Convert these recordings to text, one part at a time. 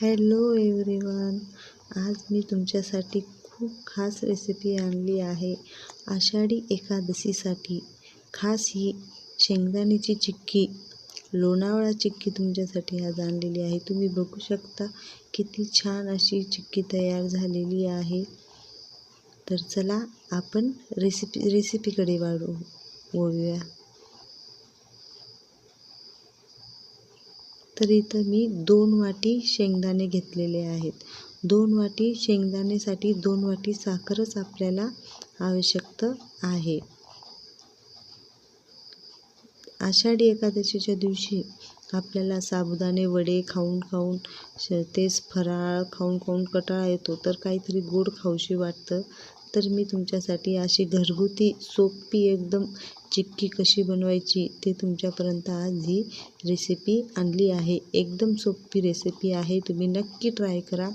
Hello everyone आज मी तुमच्यासाठी खूप खास रेसिपी आणली आहे. आषाढी एकादशीसाठी. खास ही शेंगदाण्याची चिक्की लोणावळा चिक्की तुमच्यासाठी आज आणलेली आहे. तुम्ही बघू शकता किती छान अशी चिक्की तयार झालेली आहे. तर चला आपण रेसिपी रेसिपीकडे वाढू वळूया. तर इथं मी दोन वाटी शेंगदाणे घेतलेले आहेत. दोन वाटी शेंगदाणेसाठी दोन वाटी साखरच आपल्याला आवश्यक आहे. आषाढी एकादशीच्या दिवशी आपल्याला साबुदाणे वडे खाऊन खाऊन श तेच फराळ खाऊन खाऊन कटाळा येतो. तर काहीतरी गोड खाऊशी वाटतं. तर मी तुमच्यासाठी अशी घरगुती सोपी एकदम चिक्की कशी बनवायची ते तुमच्यापर्यंत आज ही रेसिपी आणली आहे. एकदम सोपी रेसिपी आहे. तुम्ही नक्की ट्राय करा.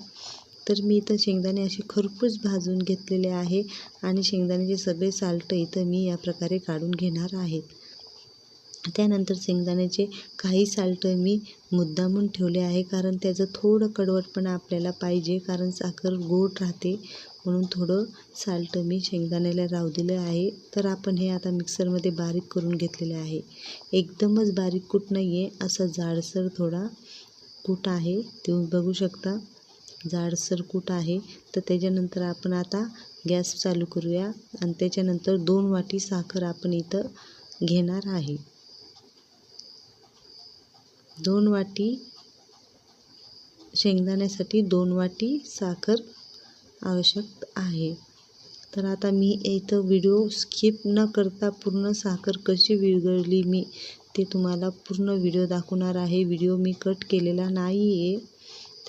तर मी इथं शेंगदाणे असे खरपूस भाजून घेतलेले आहे आणि शेंगदाण्याचे सगळे साल्ट इथं मी या प्रकारे काढून घेणार आहेत त्यानंतर शेंगदाण्याचे काही साल्ट मी मुद्दामून ठेवले आहे कारण त्याचं थोडं कडवटपणा आपल्याला पाहिजे कारण साखर गोड राहते. म्हणून थोडं साल्ट मी शेंगदाण्याला राहू दिलं आहे. तर आपण हे आता मिक्सरमध्ये बारीक करून घेतलेले आहे. एकदमच बारीक कूट नाही आहे असं जाडसर थोडा कूट आहे. तुम्ही बघू शकता. जाडसर कूट आहे. तर त्याच्यानंतर आपण आता गॅस चालू करूया. आणि त्याच्यानंतर दोन वाटी साखर आपण इथं घेणार आहे. दोन वाटी शेंगदाण्यासाठी दोन वाटी साखर आवश्यक आहे. तर आता मी इथं व्हिडिओ स्किप न करता पूर्ण साखर कशी विरघळली मी ते तुम्हाला पूर्ण व्हिडिओ दाखवणार आहे. व्हिडिओ मी कट केलेला नाही आहे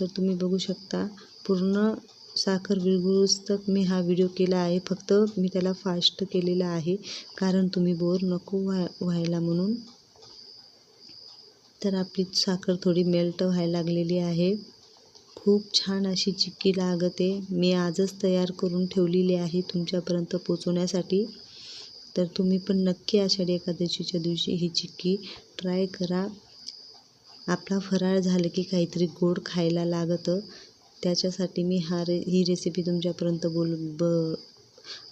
तर तुम्ही बघू शकता पूर्ण साखर विरघळूच मी हा व्हिडिओ केला आहे. फक्त मी त्याला फास्ट केलेला आहे कारण तुम्ही बोर नको व्हाय व्हायला म्हणून. तर आपली साखर थोडी मेल्ट व्हायला लागलेली आहे. खूप छान अशी चिक्की लागते. मी आजच तयार करून ठेवलेली आहे तुमच्यापर्यंत पोचवण्यासाठी. तर तुम्ही पण नक्की आषाढी एकादशीच्या दिवशी ही चिक्की ट्राय करा. आपला फराळ झालं की काहीतरी गोड खायला लागतं. त्याच्यासाठी मी हा रे ही रेसिपी तुमच्यापर्यंत बोल ब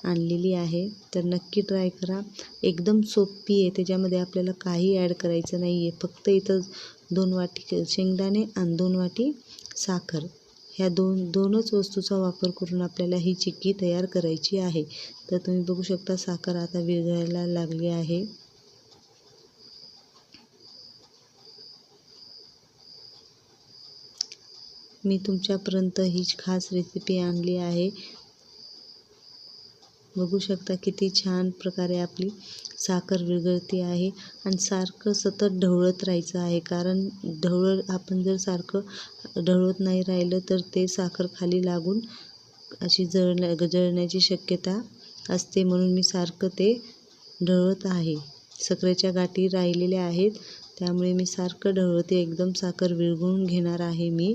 आणलेली आहे. तर नक्की ट्राय करा. एकदम सोपी आहे. त्याच्यामध्ये आपल्याला काही ॲड करायचं नाही आहे फक्त इथं दोन वाटी शेंगदाणे आणि दोन वाटी साखर. ह्या दोन दोनच वस्तूचा वापर करून आपल्याला ही चिक्की तयार करायची आहे. तर तुम्ही बघू शकता साखर आता विरघळायला लागली आहे. मी तुमच्यापर्यंत ही खास रेसिपी आणली आहे. बघू शकता किती छान प्रकारे आपली साखर विरघळती आहे आणि सारखं सतत ढवळत राहायचं आहे. कारण ढवळ आपण जर सारखं ढवळत नाही राहिलं तर ते साखर खाली लागून अशी जळण्या जळण्याची शक्यता असते. म्हणून मी सारखं ते ढवळत आहे. साखरेच्या गाठी राहिलेल्या आहेत. त्यामुळे मी सारखं ढवळते. एकदम साखर विरघळून घेणार आहे मी.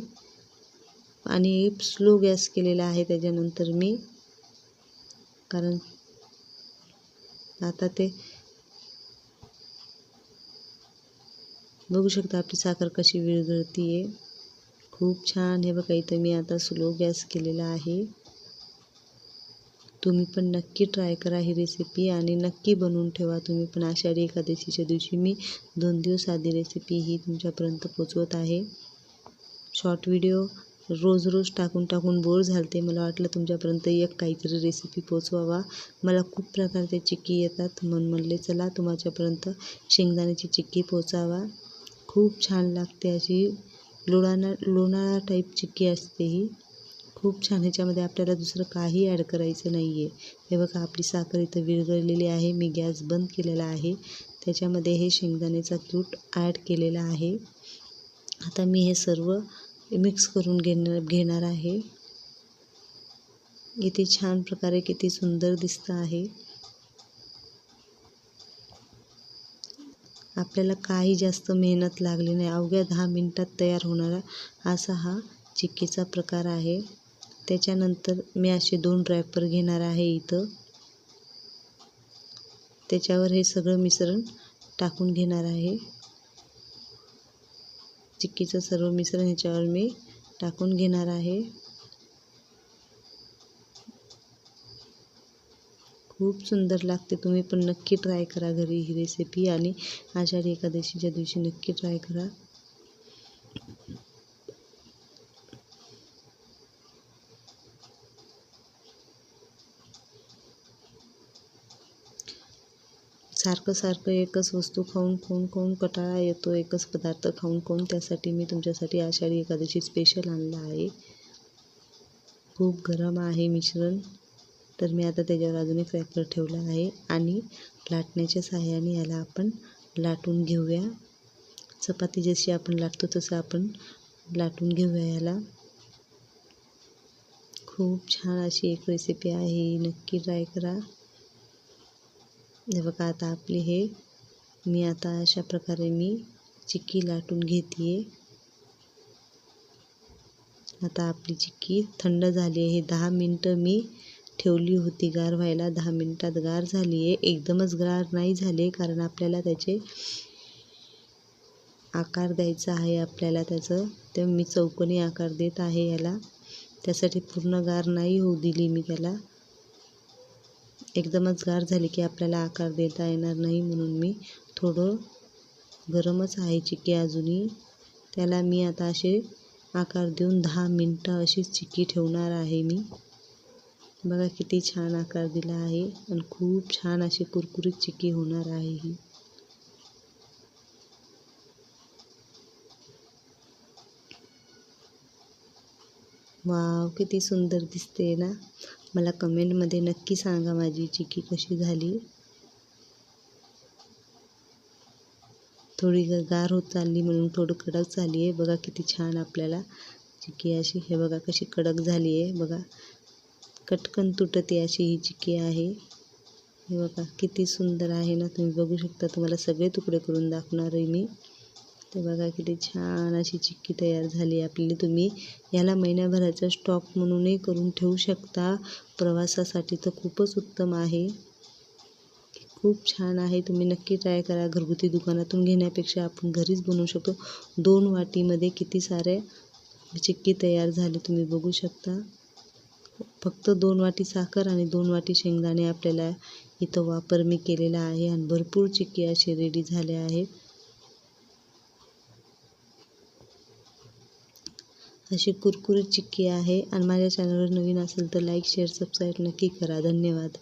आणि स्लो गॅस केलेला आहे. त्याच्यानंतर मी कारण आता ते बघू शकता आपली साखर कशी विरघळती आहे खूप छान. हे बघा इथं मी आता स्लो गॅस केलेला आहे. तुम्ही पण नक्की ट्राय करा ही रेसिपी आणि नक्की बनवून ठेवा. तुम्ही पण आषाढी एकादशीच्या दिवशी मी दोन दिवस आधी रेसिपी ही तुमच्यापर्यंत पोचवत आहे. शॉर्ट व्हिडिओ रोज रोज टाकून टाकून बोर झालते. मला वाटलं तुमच्यापर्यंत एक काहीतरी रेसिपी पोचवावा. मला खूप प्रकारचे चिक्की येतात. म्हणून म्हणले चला तुमच्यापर्यंत शेंगदाण्याची चिक्की पोचावा. खूप छान लागते अशी लोणाना लोणाळा टाईप चिक्की असते ही. खूप छान. ह्याच्यामध्ये आपल्याला दुसरं काही ॲड करायचं नाही आहे हे बघा आपली साखर इथं विरघळलेली आहे. मी गॅस बंद केलेला आहे. त्याच्यामध्ये हे शेंगदाण्याचा कूट ॲड केलेला आहे. आता मी हे सर्व मिक्स करून घेणार घेणार आहे. किती छान प्रकारे किती सुंदर दिसतं आहे. आपल्याला काही जास्त मेहनत लागली नाही. अवघ्या दहा मिनटात तयार होणारा असा हा चिक्कीचा प्रकार आहे. त्याच्यानंतर मी असे दोन रॅपर घेणार आहे इथं. त्याच्यावर हे सगळं मिश्रण टाकून घेणार आहे. चिक्कीचं सर्व मिश्रण ह्याच्यावर मी टाकून घेणार आहे. खूप सुंदर लागते. तुम्ही पण नक्की ट्राय करा घरी ही रेसिपी आणि आषाढी एकादशीच्या दिवशी नक्की ट्राय करा. सारखं सारखं एकच वस्तू खाऊन खाऊन खाऊन कटाळा येतो. एकच पदार्थ खाऊन खाऊन त्यासाठी मी तुमच्यासाठी आषाढी एकादशी स्पेशल आणला आहे. खूप गरम आहे मिश्रण. तर मी आता त्याच्यावर अजून एक रॅपर ठेवला आहे आणि लाटण्याच्या सहाय्याने याला आपण लाटून घेऊया. चपाती जशी आपण लाटतो तसं आपण लाटून घेऊया याला. खूप छान अशी एक रेसिपी आहे. नक्की ट्राय करा. हे बघा आता आपली हे मी आता अशा प्रकारे मी चिक्की लाटून घेते आता आपली चिक्की थंड झाली आहे दहा मिनटं मी ठेवली होती. गार व्हायला दहा मिनटात गार झाली आहे एकदमच गार नाही झाले कारण आपल्याला त्याचे आकार द्यायचा आहे. आपल्याला त्याचं ते मी चौकोनी आकार देत आहे याला. त्यासाठी पूर्ण गार नाही होऊ दिली मी त्याला. एकदमच गार झाली की आपल्याला आकार देता येणार नाही म्हणून मी थोडं गरमच आहे चिक्की अजूनही. त्याला मी आता असे आकार देऊन दहा मिनटं अशीच चिक्की ठेवणार आहे मी. बघा किती छान आकार दिला आहे आणि खूप छान अशी कुरकुरीत चिक्की होणार आहे ही. वाव किती सुंदर दिसते ना? मला कमेंटमध्ये नक्की सांगा माझी चिकी कशी झाली. थोडी गार होत चालली म्हणून थोडं कडक झाली आहे बघा किती छान आपल्याला चिकी अशी हे बघा कशी कडक झाली आहे बघा कटकन तुटते अशी ही चिकी आहे. हे बघा किती सुंदर आहे ना तुम्ही बघू शकता. तुम्हाला सगळे तुकडे करून दाखवणार आहे मी. ते बघा किती छान अशी चिक्की तयार झाली आपली तुम्ही. याला महिन्याभराचा स्टॉक म्हणूनही करून ठेवू शकता. प्रवासासाठी तर खूपच उत्तम आहे. खूप छान आहे. तुम्ही नक्की ट्राय करा. घरगुती दुकानातून घेण्यापेक्षा आपण घरीच बनवू शकतो. दोन वाटीमध्ये किती सारे चिक्की तयार झाले तुम्ही बघू शकता. फक्त दोन वाटी साखर आणि दोन वाटी शेंगदाणे आपल्याला इथं वापर मी केलेला आहे. आणि भरपूर चिक्की असे रेडी झाले आहेत. अशी कुरकुरीत चिक्की आहे. आणि माझ्या चॅनलवर नवीन असेल तर लाईक शेअर सबस्क्राईब नक्की करा. धन्यवाद.